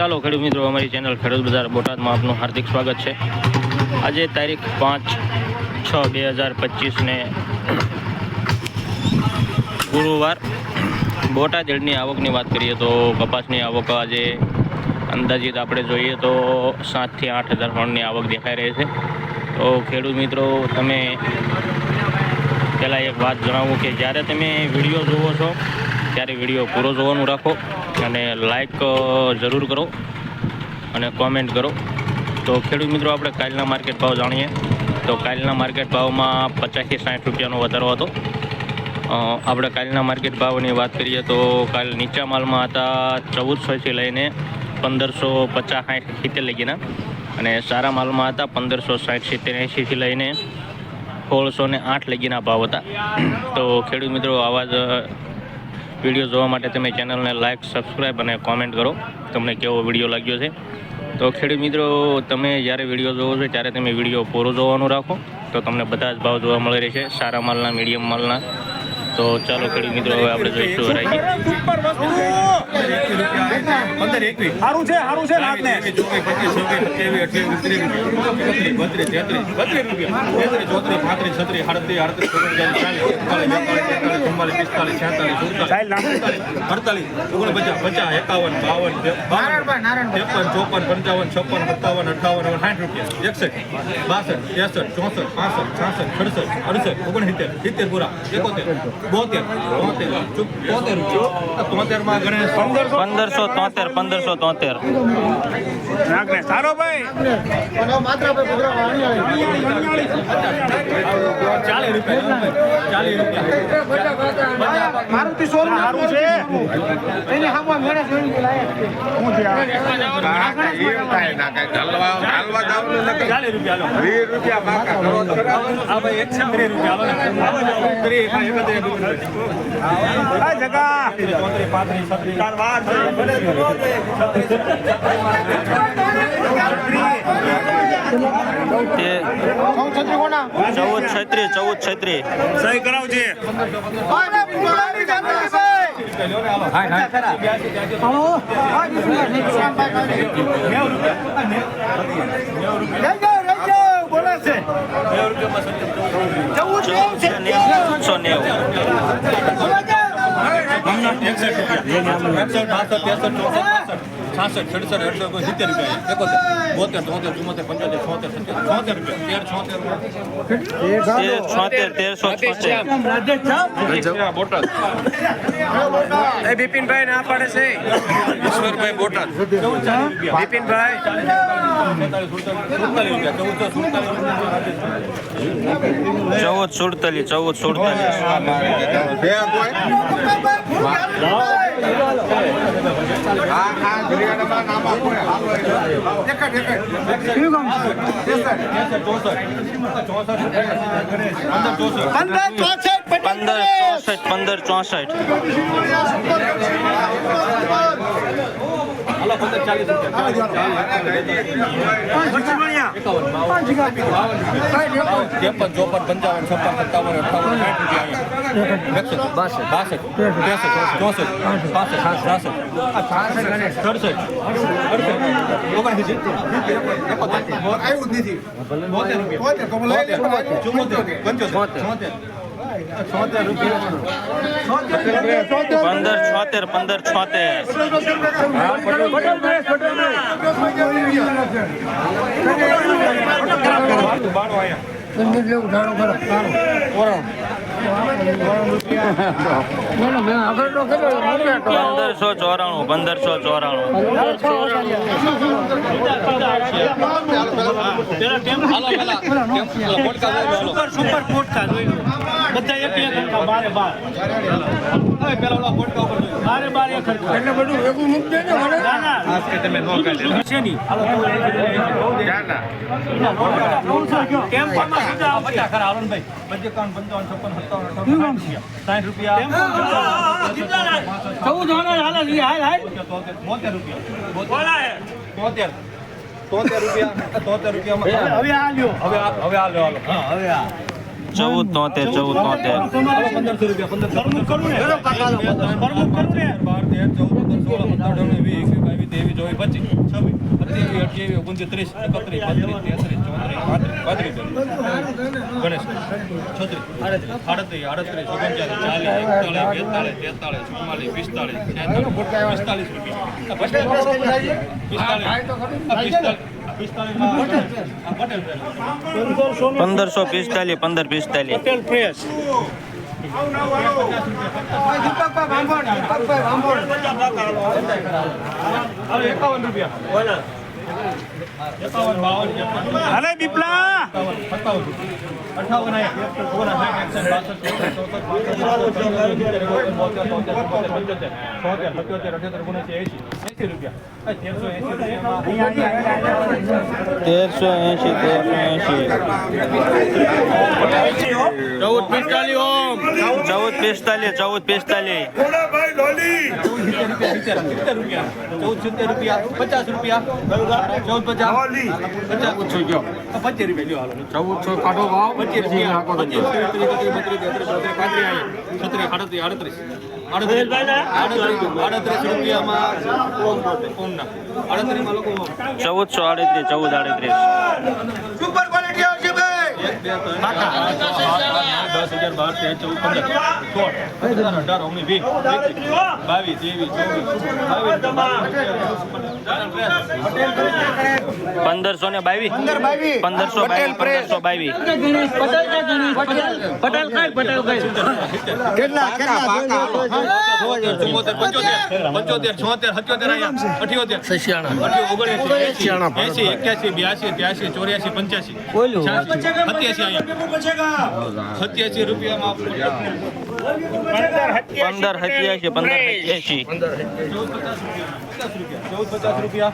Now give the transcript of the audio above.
ચાલો ખેડૂત મિત્રો, અમારી ચેનલ ખેડૂત બજાર બોટાદમાં આપનું હાર્દિક સ્વાગત છે. આજે તારીખ પાંચ છ બે હજાર પચીસને ગુરુવાર. બોટાદ એડની આવકની વાત કરીએ તો કપાસની આવક આજે અંદાજિત આપણે જોઈએ તો સાતથી આઠ હજાર મણની આવક દેખાઈ રહી છે. તો ખેડૂત મિત્રો, તમે પહેલાં એક વાત જણાવું કે જ્યારે તમે વીડિયો જુઓ છો ત્યારે વીડિયો પૂરો જોવાનું રાખો અને લાઈક જરૂર કરો અને કોમેન્ટ કરો. તો ખેડૂત મિત્રો, આપણે કાલના માર્કેટ ભાવ જાણીએ. તો કાલના માર્કેટ ભાવમાં પચાસથી સાઠ રૂપિયાનો વધારો હતો. આપણે કાલના માર્કેટ ભાવની વાત કરીએ તો કાલ નીચા માલમાં હતા ચૌદસોથી લઈને પંદરસો પચાસ સાઠ સિત્તેર લગીના. અને સારા માલમાં હતા પંદરસો સાઠ સિત્તેર એંશીથી લઈને સોળસો ને આઠ લગીના ભાવ હતા. તો ખેડૂત મિત્રો, આવા જ વીડિયો જોવા માટે તમે ચેનલને લાઇક સબસ્ક્રાઈબ અને કોમેન્ટ કરો. તમને કેવો વીડિયો લાગ્યો છે? તો ખેડૂત મિત્રો, તમે જ્યારે વીડિયો જોવો છો, ત્યારે તમે વીડિયો પૂરો જોવાનું રાખો. તો તમને બધા જ ભાવ જોવા મળી રહેશે. સારા માલના મીડિયમ માલના. તો ચાલો ખેડૂત મિત્રો હવે આપણે જોઈશું સારું છે સારું છે બાવન ચોપન પંચાવન છપ્પન સત્તાવન અઠાવન સાઠ રૂપિયા. એકસઠ બાસઠ ત્રેસઠ ચોસઠ પાસઠ છાસઠ સડસઠ અડસઠ ઓગણસિત્તેર સિત્તેર પૂરા એકોતેર. બોતેર. બોતેર તોતેરમાં ગણેશ પંદરસો? તોતેર પંદરસો તોતેર. સારો ભાઈ. ચાલીસ રૂપિયા. ચાલીસ રૂપિયા. મારુતિ શોરૂમ સારું છે. આ? ચાલીસ રૂપિયા લો. આ ભાઈ એકસો ત્રીસ રૂપિયા ત્રીસ, રૂપિયા. આ જગા છે. ચૌદ છત્રી ચૌદ છત્રી સહી કરાવજે નેવું એકસઠ રૂપિયા એકસઠ બાસઠ ત્રેસઠ ચોસઠ પાસઠ છાસઠ સડસઠ અડસઠ સિત્તેર રૂપિયા એકોતેર બોતેર તોતેર ચુમ્મોતેર પંચોતેર છોતેર સત્તેર છોતેર રૂપિયા. તેર છોતેર તેર છોતેર તેરસો છોતેર. બોટાદ. બિપિનભાઈ ના પાડે છે. ઈશ્વરભાઈ બોટાદ. બિપિનભાઈ. ચૌદ સુડતાલીસ ચૌદ સુડતાલીસ. પંદર ચોસઠ પંદર ચોસઠ. ત્રેપન ચોપન પંચાવન છપ્પન સત્તાવન અઠાવન સાઠ બાસઠ બાસઠ. ત્રેસઠ ચોસઠ પાસઠ છાસઠ સડસઠ. અડસઠ ચુમ્મોતેર પંચોતેર છોતેર પંદર છોતેર પંદર છોતેર. પંદરસો ચોરાણું પંદરસો ચોરાણું. સુપર સુપર પોટકા જોઈ. બધા એક એક હરખા, બારે બાર. બારે બાર એક હરખા. ના, ના. છે નહીં. ટેમ્પોમાં સીધા આવશે. સાઠ રૂપિયા. ચૌદ હોના હાલે હાલ, હાલ. બોતેર રૂપિયા. બોલા. તોતેર. રૂપિયા તોતેર રૂપિયામાં હવે આ લ્યો. હવે હવે આ હાલો. હા હવે આ. રૂપિયા તેત્રીસ તોતેર ચૌદ તોતેર પિસ્તાલીસ પંદરસો પિસ્તાલીસ પંદર પિસ્તાલીસ. પટેલ પ્રેસ એકાવન રૂપિયા હાલે બીપલા! એંસી. એંસી તેરસો એંસી તેરસો એંશી. ચૌદ પિસ્તાલીસ ચૌદ પિસ્તાલીસ ચૌદ પિસ્તાલીસ સિત્તેર સિત્તેર રૂપિયા, ચૌદ સિત્તેર રૂપિયા, પચાસ રૂપિયા, ચૌદ પચાસ, પચાસ, પચીસ રૂપિયા લ્યો હાલો. ચૌદસો કાઢો ભાવ. પચીસ રૂપિયા, પચીસ, બત્રીસ, પાંત્રીસ છત્રીસ, ચૌદસો આડત્રીસ. ચૌદ આડત્રીસ એક, બે, ત્રણ, ચાર, પાંચ, છ, સાત, આઠ, નવ, દસ, અગિયાર, બાર, તેર, ચૌદ, પંદર, સોળ, સત્તર, અઢાર, ઓગણીસ, વીસ, બાવીસ, ત્રેવીસ, ચોવીસ, પંદરસો ને બાવીસ. પંદરસો બાવીસ પંદરસો બાવીસ ચુમ્મોતેર, પંચોતેર, પંચોતેર, છોતેર, સત્યોતેર અઠ્યોતેર, અઠ્યો- ઓગણએંસી, એંસી, એક્યાસી, બ્યાસી, ત્યાસી, ચોર્યાસી, પંચ્યાસી. સત્યાસી રૂપિયામાં પંદર સત્યાસી પંદર સત્યાસી ચૌદ પચાસ રૂપિયા. ચૌદ પચાસ રૂપિયા.